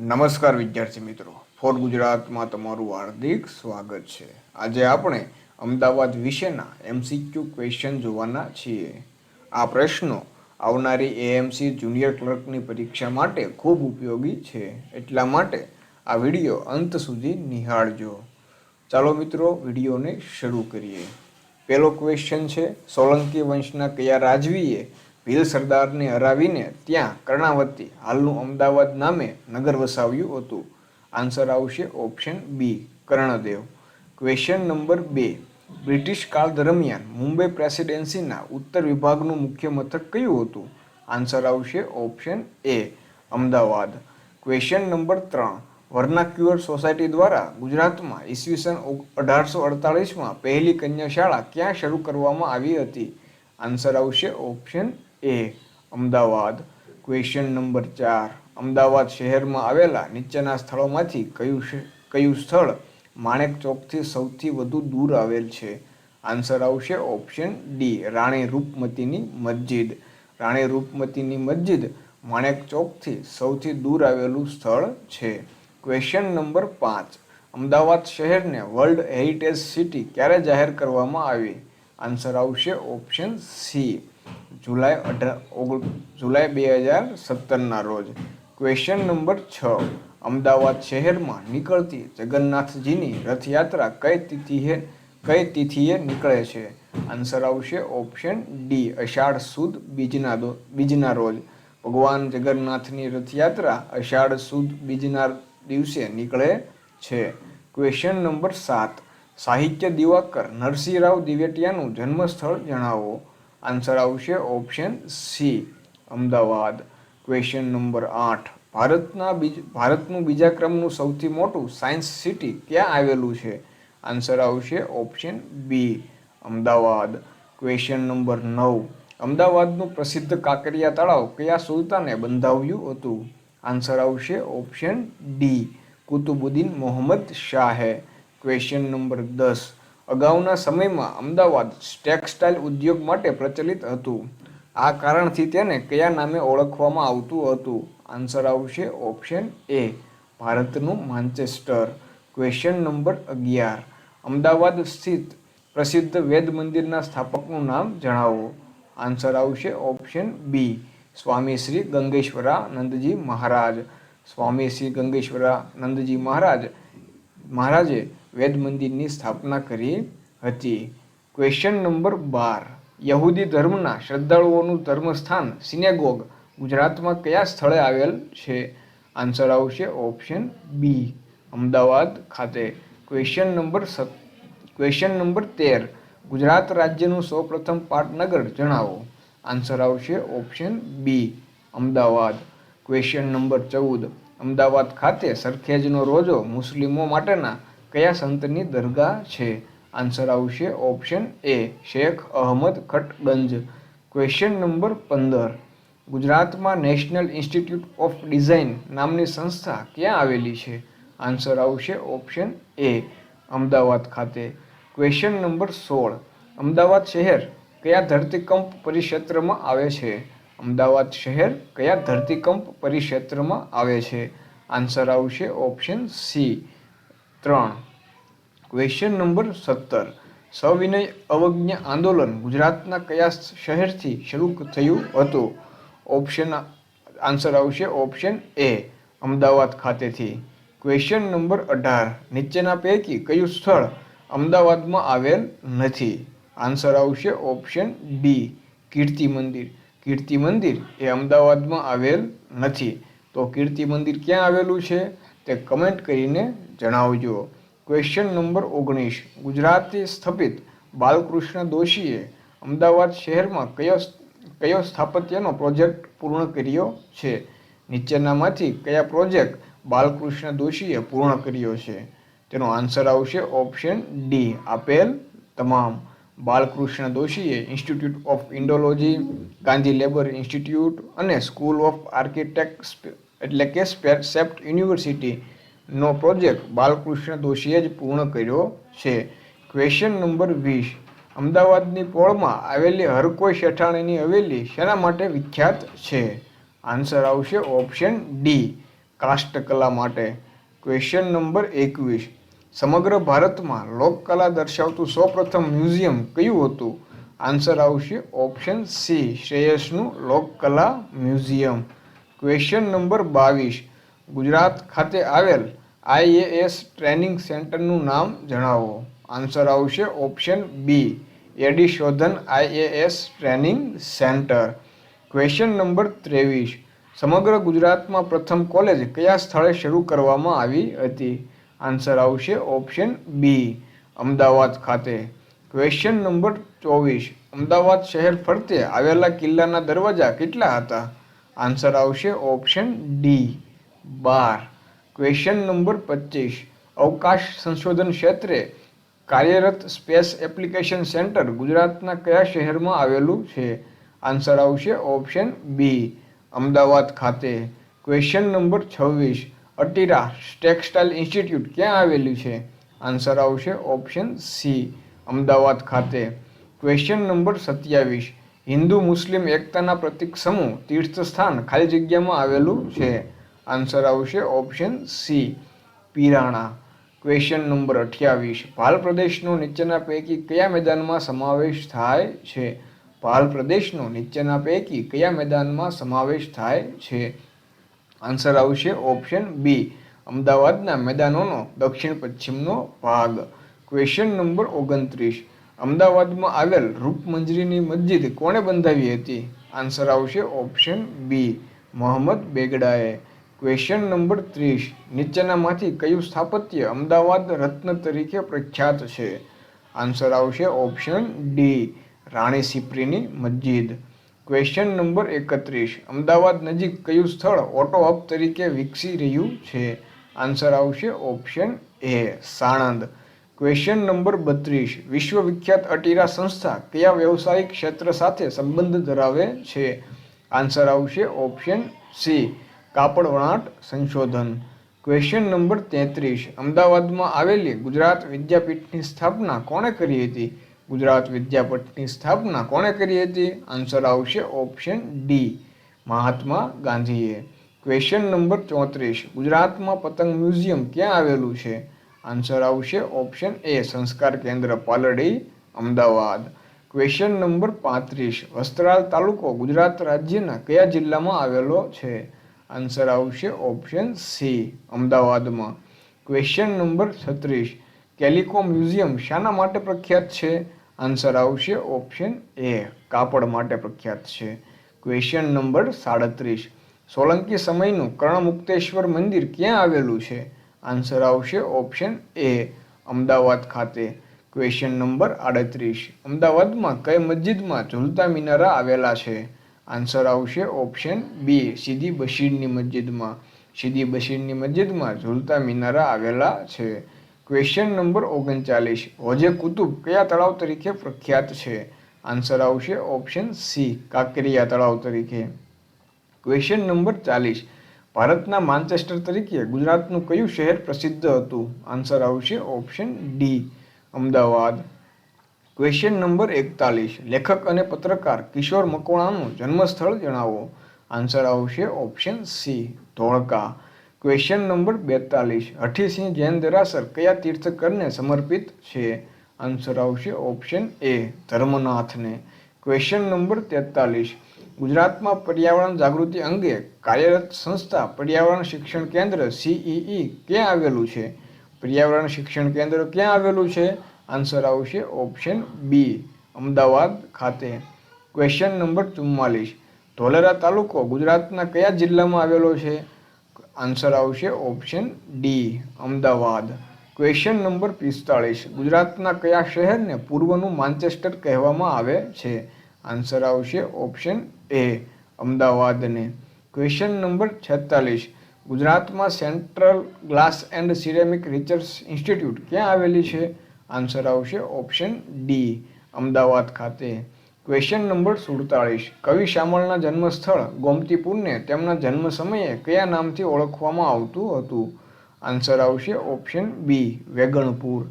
નમસ્કાર વિદ્યાર્થી મિત્રો. ફોર ગુજરાતમાં તમારું હાર્દિક સ્વાગત છે. આજે આપણે અમદાવાદ વિશેના એમસીક્યુ ક્વેશ્ચન જોવાના છીએ. આ પ્રશ્નો આવનારી એએમસી જુનિયર ક્લર્કની પરીક્ષા માટે ખૂબ ઉપયોગી છે. એટલા માટે આ વીડિયો અંત સુધી નિહાળજો. ચાલો મિત્રો, વિડીયોને શરૂ કરીએ. પહેલો ક્વેશ્ચન છે, સોલંકી વંશના કયા રાજવીએ ભીલ સરદારને હરાવીને ત્યાં કર્ણાવતી, હાલનું અમદાવાદ નામે નગર વસાવ્યું હતું. આન્સર આવશે option B Karnadev. Question number બે, બ્રિટિશ કાળ દરમિયાન મુંબઈ પ્રેસિડેન્સીના ઉત્તર વિભાગનું મુખ્ય મથક કયું હતું? આન્સર આવશે option A Ahmedabad. Question number ત્રણ વર્નાક્યુઅર સોસાયટી દ્વારા ગુજરાતમાં ઈસવીસન અઢારસો અડતાલીસમાં પહેલી કન્યા શાળા ક્યાં શરૂ કરવામાં આવી હતી? આન્સર આવશે option A Ahmedabad. Question number ચાર. અમદાવાદ શહેરમાં આવેલા નીચેના સ્થળોમાંથી કયું કયું સ્થળ માણેક ચોકથી સૌથી વધુ દૂર આવેલ છે? આન્સર આવશે ઓપ્શન ડી રાણી રૂપમતીની મસ્જિદ. રાણી રૂપમતીની મસ્જિદ માણેક ચોકથી સૌથી દૂર આવેલું સ્થળ છે. ક્વેશ્ચન નંબર પાંચ. અમદાવાદ શહેરને વર્લ્ડ હેરિટેજ સિટી ક્યારે જાહેર કરવામાં આવી? આન્સર આવશે ઓપ્શન સી જુલાઈ અઢાર, ઓગણ, જુલાઈ બે હજાર સત્તરના રોજ. ક્વેશ્ચન નંબર છ. અમદાવાદ શહેરમાં નીકળતી જગન્નાથજીની રથયાત્રા કઈ તિથિએ કઈ તિથિએ નીકળે છે? આન્સર આવશે ઓપ્શન ડી અષાઢ સુદ બીજના બીજના રોજ. ભગવાન જગન્નાથની રથયાત્રા અષાઢ સુદ બીજના દિવસે નીકળે છે. ક્વેશ્ચન નંબર સાત. સાહિત્ય દિવાકર નરસિંહરાવ દિવેટિયાનું જન્મસ્થળ જણાવો. આન્સર આવશે option C Ahmedabad. Question number આઠ. ભારતના બીજ, ભારતનું બીજા ક્રમનું સૌથી મોટું સાયન્સ સિટી ક્યાં આવેલું છે? આન્સર આવશે option B Ahmedabad. Question number નવ. અમદાવાદનું પ્રસિદ્ધ કાંકરિયા તળાવ કયા સુલતાને બંધાવ્યું હતું? આન્સર આવશે ઓપ્શન ડી કુતુબુદ્દીન મોહમ્મદ શાહે. ક્વેશ્ચન નંબર દસ. અગાઉના સમયમાં અમદાવાદ ટેક્સટાઇલ ઉદ્યોગ માટે પ્રચલિત હતું. આ કારણથી તેને કયા નામે ઓળખવામાં આવતું હતું? આન્સર આવશે ઓપ્શન એ, ભારતનું માન્ચેસ્ટર. ક્વેશ્ચન નંબર અગિયાર. અમદાવાદ સ્થિત પ્રસિદ્ધ વેદ મંદિરના સ્થાપકનું નામ જણાવો. આન્સર આવશે ઓપ્શન બી, સ્વામી શ્રી ગંગેશ્વરાનંદજી મહારાજ. સ્વામી શ્રી ગંગેશ્વરાનંદજી મહારાજ, મહારાજે વેદ મંદિરની સ્થાપના કરી હતી. ક્વેશ્ચન નંબર બાર. યહૂદી ધર્મના શ્રદ્ધાળુઓનું ધર્મસ્થાન સિનેગોગ ગુજરાતમાં કયા સ્થળે આવેલ છે? આન્સર આવશે ઓપ્શન બી અમદાવાદ ખાતે. ક્વેશ્ચન નંબર સત ક્વેશ્ચન નંબર તેર. ગુજરાત રાજ્યનું સૌપ્રથમ પાટનગર જણાવો. આન્સર આવશે option B Ahmedabad. Question number ચૌદ. અમદાવાદ ખાતે સરખેજનો રોજો મુસ્લિમો માટેના કયા સંતની દરગાહ છે? આન્સર આવશે option A Sheikh Ahmad Khatganj question number પંદર. ગુજરાતમાં નેશનલ ઇન્સ્ટિટ્યૂટ ઓફ ડિઝાઇન નામની સંસ્થા ક્યાં આવેલી છે? આન્સર આવશે ઓપ્શન એ અમદાવાદ ખાતે. ક્વેશ્ચન નંબર સોળ. અમદાવાદ શહેર કયા ધરતીકંપ પરિક્ષેત્રમાં આવે છે? અમદાવાદ શહેર કયા ધરતીકંપ પરિક્ષેત્રમાં આવે છે? આન્સર આવશે ઓપ્શન સી ત્રણ. ક્વેશ્ચન નંબર સત્તર. સવિનય અવજ્ઞ આંદોલન ગુજરાતના કયા શહેરથી શરૂ થયું હતું? ઓપ્શન આન્સર આવશે ઓપ્શન એ અમદાવાદ ખાતેથી. ક્વેશ્ચન નંબર અઢાર. નીચેના પૈકી કયું સ્થળ અમદાવાદમાં આવેલ નથી? આન્સર આવશે ઓપ્શન ડી કીર્તિ મંદિર. કીર્તિ મંદિર એ અમદાવાદમાં આવેલ નથી. તો કીર્તિ મંદિર ક્યાં આવેલું છે? તે કમેન્ટ કરીને જણાવજો. ક્વેશ્ચન નંબર ઓગણીસ. ગુજરાતે સ્થપિત બાલકૃષ્ણ દોશીએ અમદાવાદ શહેરમાં કયો કયો સ્થાપત્યનો પ્રોજેક્ટ પૂર્ણ કર્યો છે? નીચેનામાંથી કયા પ્રોજેક્ટ બાલકૃષ્ણ દોશીએ પૂર્ણ કર્યો છે? તેનો આન્સર આવશે ઓપ્શન ડી આપેલ તમામ. Balkrishna દોશીએ institute of Indology Gandhi labour institute અને સ્કૂલ ઓફ આર્કિટેક્ટ એટલે કે સ્પે- સેપ્ટ યુનિવર્સિટીનો પ્રોજેક્ટ બાલકૃષ્ણ દોશીએ જ પૂર્ણ કર્યો છે. ક્વેશ્ચન નંબર વીસ. અમદાવાદની પોળમાં આવેલી હરકોઈ શેઠાણીની હવેલી શેના માટે વિખ્યાત છે? આન્સર આવશે ઓપ્શન ડી કાષ્ટકલા માટે. ક્વેશ્ચન નંબર એકવીસ. સમગ્ર ભારતમાં લોકકલા દર્શાવતું સૌપ્રથમ મ્યુઝિયમ કયું હતું? આન્સર આવશે ઓપ્શન સી, શ્રેયસનું લોકકલા મ્યુઝિયમ. ક્વેશ્ચન નંબર બાવીસ. ગુજરાત ખાતે આવેલ આઈએએસ ટ્રેનિંગ સેન્ટરનું નામ જણાવો. આન્સર આવશે option B એડિશોધન IAS training centre. Question number ત્રેવીસ. સમગ્ર ગુજરાતમાં પ્રથમ કોલેજ કયા સ્થળે શરૂ કરવામાં આવી હતી? આન્સર આવશે ઓપ્શન બી અમદાવાદ ખાતે. ક્વેશ્ચન નંબર ચોવીસ. અમદાવાદ શહેર ફરતે આવેલા કિલ્લાના દરવાજા કેટલા હતા? આન્સર આવશે ઓપ્શન ડી. બાર. ક્વેશ્ચન નંબર પચીસ. અવકાશ સંશોધન ક્ષેત્રે કાર્યરત સ્પેસ એપ્લિકેશન સેન્ટર ગુજરાતના કયા શહેરમાં આવેલું છે? આન્સર આવશે ઓપ્શન બી. અમદાવાદ ખાતે. ક્વેશ્ચન નંબર છવ્વીસ. અટીરા ટેક્સટાઇલ ઇન્સ્ટિટ્યૂટ ક્યાં આવેલું છે? આન્સર આવશે ઓપ્શન સી. અમદાવાદ ખાતે. ક્વેશ્ચન નંબર સત્યાવીસ. હિન્દુ મુસ્લિમ એકતાના પ્રતિક સમૂહ તીર્થસ્થાન ખાલી જગ્યામાં આવેલું છે. આન્સર આવશે option C Pirana. Question number અઠ્યાવીસ. ભાલ પ્રદેશનો નીચેના પૈકી કયા મેદાનમાં સમાવેશ થાય છે? ભાલ પ્રદેશનો નીચેના પૈકી કયા મેદાનમાં સમાવેશ થાય છે? આન્સર આવશે ઓપ્શન બી અમદાવાદના મેદાનોનો દક્ષિણ પશ્ચિમનો ભાગ. ક્વેશ્ચન નંબર ઓગણત્રીસ. અમદાવાદમાં આવેલ રૂપમંજરીની મસ્જિદ કોણે બંધાવી હતી? આન્સર આવશે ઓપ્શન બી, મોહમ્મદ બેગડાએ. ક્વેશ્ચન નંબર ત્રીસ, નીચેનામાંથી કયું સ્થાપત્ય અમદાવાદ રત્ન તરીકે પ્રખ્યાત છે? આન્સર આવશે ઓપ્શન ડી, રાણી સિપ્રીની મસ્જિદ. ક્વેશ્ચન નંબર એકત્રીસ, અમદાવાદ નજીક કયું સ્થળ ઓટો હબ તરીકે વિકસી રહ્યું છે? આન્સર આવશે option A, Sanand. Question number બત્રીસ. વિશ્વવિખ્યાત અટીરા સંસ્થા કયા વ્યવસાયિક ક્ષેત્ર સાથે સંબંધ ધરાવે છે? આન્સર આવશે ઓપ્શન સી કાપડ વણાટ સંશોધન. ક્વેશ્ચન નંબર તેત્રીસ. અમદાવાદમાં આવેલી ગુજરાત વિદ્યાપીઠની સ્થાપના કોણે કરી હતી? ગુજરાત વિદ્યાપીઠની સ્થાપના કોણે કરી હતી? આન્સર આવશે ઓપ્શન ડી મહાત્મા ગાંધીએ. ક્વેશ્ચન નંબર ચોત્રીસ. ગુજરાતમાં પતંગ મ્યુઝિયમ ક્યાં આવેલું છે? આન્સર આવશે. ઓપ્શન એ સંસ્કાર કેન્દ્ર પાલડી, અમદાવાદ. ક્વેશ્ચન નંબર પાંત્રીસ. વસ્ત્રાલ તાલુકો ગુજરાત રાજ્યના કયા જિલ્લામાં આવેલો છે? આન્સર આવશે. ઓપ્શન સી અમદાવાદમાં. ક્વેશ્ચન નંબર છત્રીસ. કેલિકો મ્યુઝિયમ શાના માટે પ્રખ્યાત છે? આન્સર આવશે. ઓપ્શન એ કાપડ માટે પ્રખ્યાત છે. ક્વેશ્ચન નંબર સાડત્રીસ. સોલંકી સમયનું કર્ણમુક્તેશ્વર મંદિર ક્યાં આવેલું છે? આન્સર આવશે ઓપ્શન એ અમદાવાદ ખાતે. ક્વેશ્ચન નંબર આડત્રીસ. અમદાવાદમાં કઈ મસ્જિદમાં ઝૂલતા મિનારા આવેલા છે? આન્સર આવશે ઓપ્શન બી સીધી બશીરની મસ્જિદમાં. સીધી બશીરની મસ્જિદમાં ઝૂલતા મિનારા આવેલા છે. ક્વેશ્ચન નંબર ઓગણચાલીસ. હોજે કુતુબ કયા તળાવ તરીકે પ્રખ્યાત છે? આન્સર આવશે ઓપ્શન સી કાંકરિયા તળાવ તરીકે. ક્વેશ્ચન નંબર ચાલીસ. ભારતના માન્ચેસ્ટર તરીકે ગુજરાતનું કયું શહેર પ્રસિદ્ધ હતું? આન્સર આવશે option D, Ahmedabad. Question number એકતાલીસ. લેખક અને પત્રકાર કિશોર મકવાણાનું જન્મસ્થળ જણાવો. આન્સર આવશે option C, Dholka. Question number બેતાલીસ. હઠીસિંહ જૈન દેરાસર કયા તીર્થકરને સમર્પિત છે? આન્સર આવશે ઓપ્શન એ, ધર્મનાથને. ક્વેશ્ચન નંબર તેતાલીસ. ગુજરાતમાં પર્યાવરણ જાગૃતિ અંગે કાર્યરત સંસ્થા, પર્યાવરણ શિક્ષણ કેન્દ્ર સીઈઈ ક્યાં આવેલું છે? પર્યાવરણ શિક્ષણ કેન્દ્ર ક્યાં આવેલું છે? આન્સર આવશે ઓપ્શન બી, અમદાવાદ ખાતે. ક્વેશ્ચન નંબર ચુમ્માલીસ, ધોલેરા તાલુકો ગુજરાતના કયા જિલ્લામાં આવેલો છે? આન્સર આવશે option D, Ahmedabad. Question number પિસ્તાળીસ, ગુજરાતના કયા શહેરને પૂર્વનું માન્ચેસ્ટર કહેવામાં આવે છે? આન્સર આવશે ઓપ્શન એ. અમદાવાદને ક્વેશ્ચન નંબર છેતાલીસ. ગુજરાતમાં Central Glass and Ceramic Research Institute ક્યાં આવેલી છે? આન્સર આવશે ઓપ્શન ડી, અમદાવાદ ખાતે. ક્વેશ્ચન નંબર સુડતાળીસ. કવિ શામળના જન્મસ્થળ ગોમતીપુરને તેમના જન્મ સમયે કયા નામથી ઓળખવામાં આવતું હતું? આન્સર આવશે option B, Veganpur.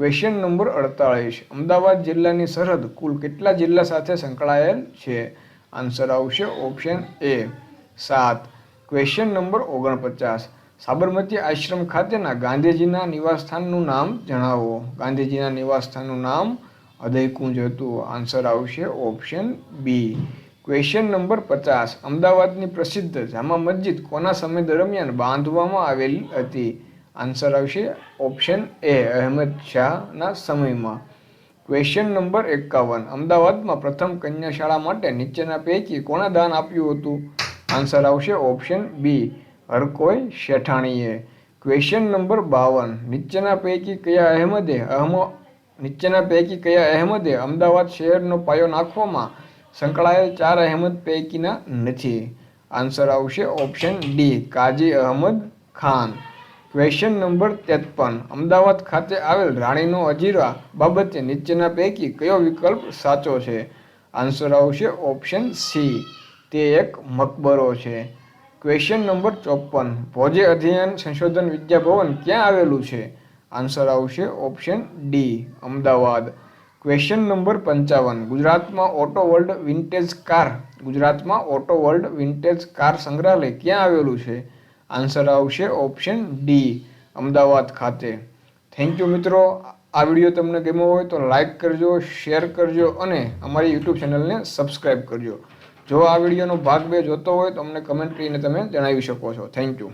Question number અડતાળીસ. Ahmedabad જિલ્લાની સરહદ કુલ કેટલા જિલ્લા સાથે સંકળાયેલ છે? આન્સર આવશે ઓપ્શન એ સાત. ક્વેશ્ચન નંબર ઓગણપચાસ. સાબરમતી આશ્રમ ખાતેના ગાંધીજીના નિવાસસ્થાનનું નામ જણાવો. ગાંધીજીના નિવાસસ્થાનનું નામ હૃદયકુંજ હતું. આન્સર આવશે ઓપ્શન બી ક્વેશ્ચન નંબર પચાસ. અમદાવાદની પ્રસિદ્ધ જામા મસ્જિદ કોના સમય દરમિયાન બાંધવામાં આવેલી હતી? આન્સર આવશે. ઓપ્શન એ અહેમદ શાહના સમયમાં. ક્વેશ્ચન નંબર એકાવન. અમદાવાદમાં પ્રથમ કન્યા શાળા માટે નીચેના પૈકી કોણે દાન આપ્યું હતું? આન્સર આવશે. ઓપ્શન બી હરકોઈ શેઠાણીએ. ક્વેશ્ચન નંબર બાવન. નીચેના પૈકી કયા અહેમદે અહમ, નીચેના પૈકી કયા અહેમદે અમદાવાદ શહેરનો પાયો નાખવામાં સંકળાયેલ ચાર અહેમદ પૈકીના નથી? આન્સર આવશે. Option D Kazi Ahmad Khan. Question number ત્રેપન. અમદાવાદ ખાતે આવેલ રાણીનો અજીરા બાબતે નીચેના પૈકી કયો વિકલ્પ સાચો છે? આન્સર આવશે ઓપ્શન સી તે એક મકબરો છે. ક્વેશ્ચન નંબર ચોપન. ભોજે અધ્યયન સંશોધન વિદ્યાભવન ક્યાં આવેલું છે? આન્સર આવશે option D Ahmedabad. Question number પંચાવન. ગુજરાતમાં ઓટો વર્લ્ડ વિન્ટેજ કાર ગુજરાતમાં ઓટો વર્લ્ડ વિન્ટેજ કાર સંગ્રહાલય ક્યાં આવેલું છે? આન્સર આવશે ઓપ્શન ડી અમદાવાદ ખાતે. થેન્ક યુ મિત્રો, આ વીડિયો તમને ગમ્યો હોય તો લાઈક કરજો શેર કરજો અને અમારી યુટ્યુબ ચેનલને સબસ્ક્રાઈબ કરજો. જો આ વિડીયોનો ભાગ બે જોતો હોય તો અમને કમેન્ટ કરીને તમે જણાવી શકો છો. Thank you